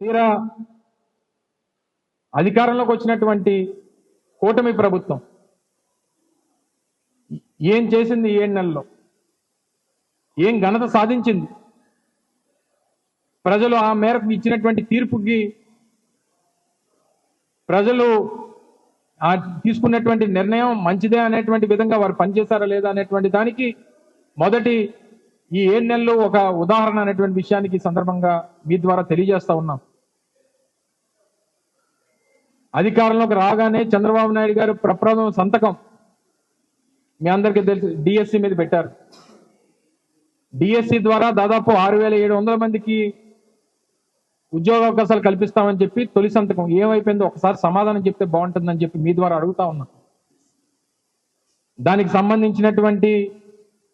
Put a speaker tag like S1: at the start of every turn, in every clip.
S1: తీరా అధికారంలోకి వచ్చినటువంటి కూటమి ప్రభుత్వం ఏం చేసింది ఈ ఏడు నెలలో ఏం ఘనత సాధించింది? ప్రజలు ఆ మేరకు ఇచ్చినటువంటి తీర్పుకి ప్రజలు ఆ తీసుకున్నటువంటి నిర్ణయం మంచిదే అనేటువంటి విధంగా వారు పనిచేశారా లేదా అనేటువంటి దానికి మొదటి ఈ ఏడు నెలలు ఒక ఉదాహరణ అనేటువంటి విషయానికి సందర్భంగా మీ ద్వారా తెలియజేస్తా ఉన్నాం. అధికారంలోకి రాగానే చంద్రబాబు నాయుడు గారు ప్రప్రథమ సంతకం మీ అందరికీ తెలుసు డిఎస్సి మీద పెట్టారు. డిఎస్సి ద్వారా దాదాపు ఆరు వేల ఏడు వందల మందికి ఉద్యోగ అవకాశాలు కల్పిస్తామని చెప్పి తొలి సంతకం. ఏమైపోయిందో ఒకసారి సమాధానం చెప్తే బాగుంటుందని చెప్పి మీ ద్వారా అడుగుతా ఉన్నా. దానికి సంబంధించినటువంటి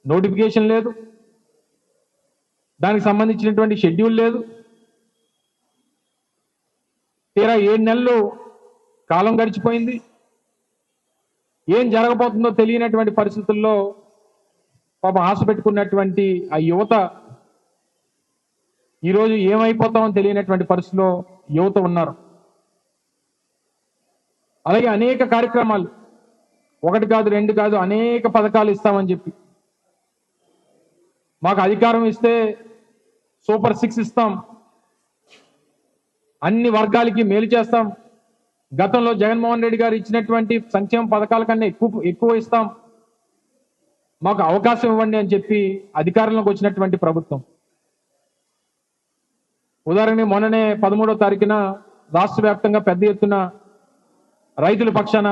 S1: నోటిఫికేషన్ లేదు. దానికి సంబంధించినటువంటి షెడ్యూల్ లేదు. తీరా ఏడు నెలలు కాలం గడిచిపోయింది. ఏం జరగబోతుందో తెలియనటువంటి పరిస్థితుల్లో పాపం ఆశ పెట్టుకున్నటువంటి ఆ యువత ఈరోజు ఏమైపోతామో తెలియనటువంటి పరిస్థితిలో యువత ఉన్నారు. అలాగే అనేక కార్యక్రమాలు. ఒకటి కాదు రెండు కాదు అనేక పథకాలు ఇస్తామని చెప్పి. మాకు అధికారం ఇస్తే సూపర్ సిక్స్ ఇస్తాం. అన్ని వర్గాలకి మేలు చేస్తాం. గతంలో జగన్మోహన్ రెడ్డి గారు ఇచ్చినటువంటి సంక్షేమ పథకాల కన్నా ఎక్కువ ఎక్కువ ఇస్తాం. మాకు అవకాశం ఇవ్వండి అని చెప్పి అధికారంలోకి వచ్చినటువంటి ప్రభుత్వం. ఉదాహరణ మొన్ననే పదమూడో తారీఖున రాష్ట్ర వ్యాప్తంగా పెద్ద ఎత్తున రైతుల పక్షాన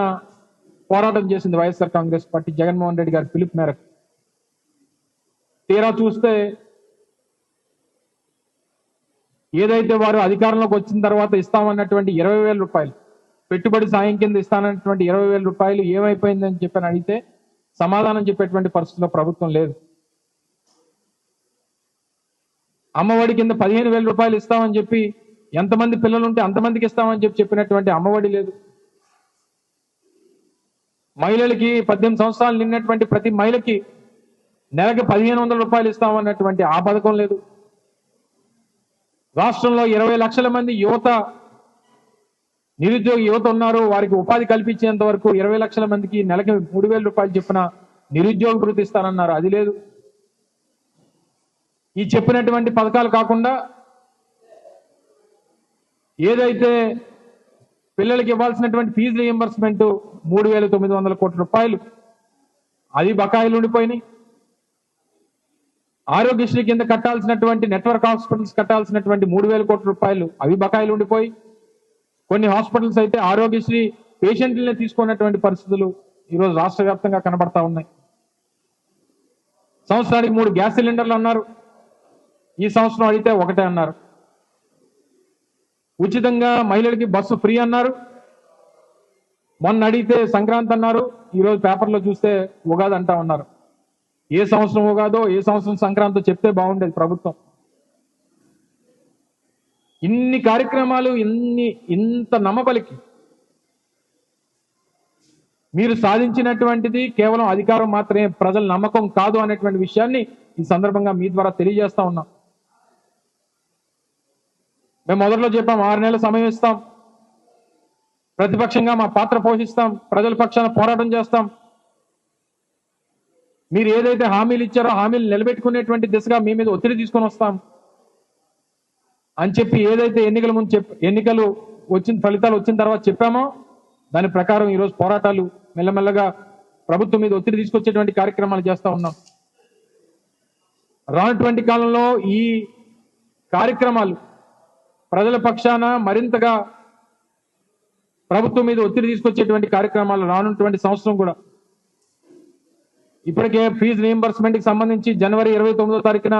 S1: పోరాటం చేసింది వైఎస్ఆర్ కాంగ్రెస్ పార్టీ జగన్మోహన్ రెడ్డి గారి పిలుపు మేరకు. తీరా చూస్తే ఏదైతే వారు అధికారంలోకి వచ్చిన తర్వాత ఇస్తామన్నటువంటి ఇరవై వేల రూపాయలు పెట్టుబడి సాయం కింద ఇస్తానన్నటువంటి ఇరవై వేల రూపాయలు ఏమైపోయిందని చెప్పని అడిగితే సమాధానం చెప్పేటువంటి పరిస్థితిలో ప్రభుత్వం లేదు. అమ్మఒడి కింద పదిహేను వేల రూపాయలు ఇస్తామని చెప్పి ఎంతమంది పిల్లలు ఉంటే అంతమందికి ఇస్తామని చెప్పి చెప్పినటువంటి అమ్మఒడి లేదు. మహిళలకి పద్దెనిమిది సంవత్సరాలు నిన్నటువంటి ప్రతి మహిళకి నెలకి పదిహేను వందల రూపాయలు ఇస్తామన్నటువంటి ఆ పథకం లేదు. రాష్ట్రంలో ఇరవై లక్షల మంది యువత నిరుద్యోగ యువత ఉన్నారు వారికి ఉపాధి కల్పించేంత వరకు ఇరవై లక్షల మందికి నెలకి మూడు వేల రూపాయలు చెప్పిన నిరుద్యోగ భృతి ఇస్తానన్నారు అది లేదు. ఈ చెప్పినటువంటి పథకాలు కాకుండా ఏదైతే పిల్లలకి ఇవ్వాల్సినటువంటి ఫీజు రియంబర్స్మెంట్ మూడు వేల తొమ్మిది వందల కోట్ల రూపాయలు అది బకాయిలు ఉండిపోయినాయి. ఆరోగ్యశ్రీ కింద కట్టాల్సినటువంటి నెట్వర్క్ హాస్పిటల్స్ కట్టాల్సినటువంటి మూడు వేల కోట్ల రూపాయలు అవి బకాయిలు ఉండిపోయి కొన్ని హాస్పిటల్స్ అయితే ఆరోగ్యశ్రీ పేషెంట్లనే తీసుకున్నటువంటి పరిస్థితులు ఈరోజు రాష్ట్ర వ్యాప్తంగా కనబడతా ఉన్నాయి. సంవత్సరానికి మూడు గ్యాస్ సిలిండర్లు అన్నారు. ఈ సంవత్సరం అడిగితే ఒకటే అన్నారు. ఉచితంగా మహిళలకి బస్సు ఫ్రీ అన్నారు. మొన్న అడిగితే సంక్రాంతి అన్నారు. ఈరోజు పేపర్లో చూస్తే ఉగాది అంటా ఉన్నారు. ఏ సంవత్సరం ఉగాదో ఏ సంవత్సరం సంక్రాంతి చెప్తే బాగుండేది ప్రభుత్వం. ఇన్ని కార్యక్రమాలు ఇన్ని ఇంత నమ్మబలికి. మీరు సాధించినటువంటిది కేవలం అధికారం మాత్రమే ప్రజల నమ్మకం కాదు అనేటువంటి విషయాన్ని ఈ సందర్భంగా మీ ద్వారా తెలియజేస్తా ఉన్నాం. మేము మొదట్లో చెప్పాం ఆరు నెలల సమయం ఇస్తాం. ప్రతిపక్షంగా మా పాత్ర పోషిస్తాం. ప్రజల పక్షాన పోరాటం చేస్తాం. మీరు ఏదైతే హామీలు ఇచ్చారో హామీలు నిలబెట్టుకునేటువంటి దిశగా మీ మీద ఒత్తిడి తీసుకొని వస్తాం. అని చెప్పి ఏదైతే ఎన్నికల ముందు చెప్ ఎన్నికలు వచ్చిన ఫలితాలు వచ్చిన తర్వాత చెప్పామో దాని ప్రకారం ఈరోజు పోరాటాలు మెల్లమెల్లగా ప్రభుత్వం మీద ఒత్తిడి తీసుకొచ్చేటువంటి కార్యక్రమాలు చేస్తూ ఉన్నాం. రానటువంటి కాలంలో ఈ కార్యక్రమాలు ప్రజల పక్షాన మరింతగా ప్రభుత్వం మీద ఒత్తిడి తీసుకొచ్చేటువంటి కార్యక్రమాలు రానున్నటువంటి సంవత్సరం కూడా. ఇప్పటికే ఫీజు రీఎంబర్స్మెంట్కి సంబంధించి జనవరి ఇరవై తొమ్మిదో తారీఖున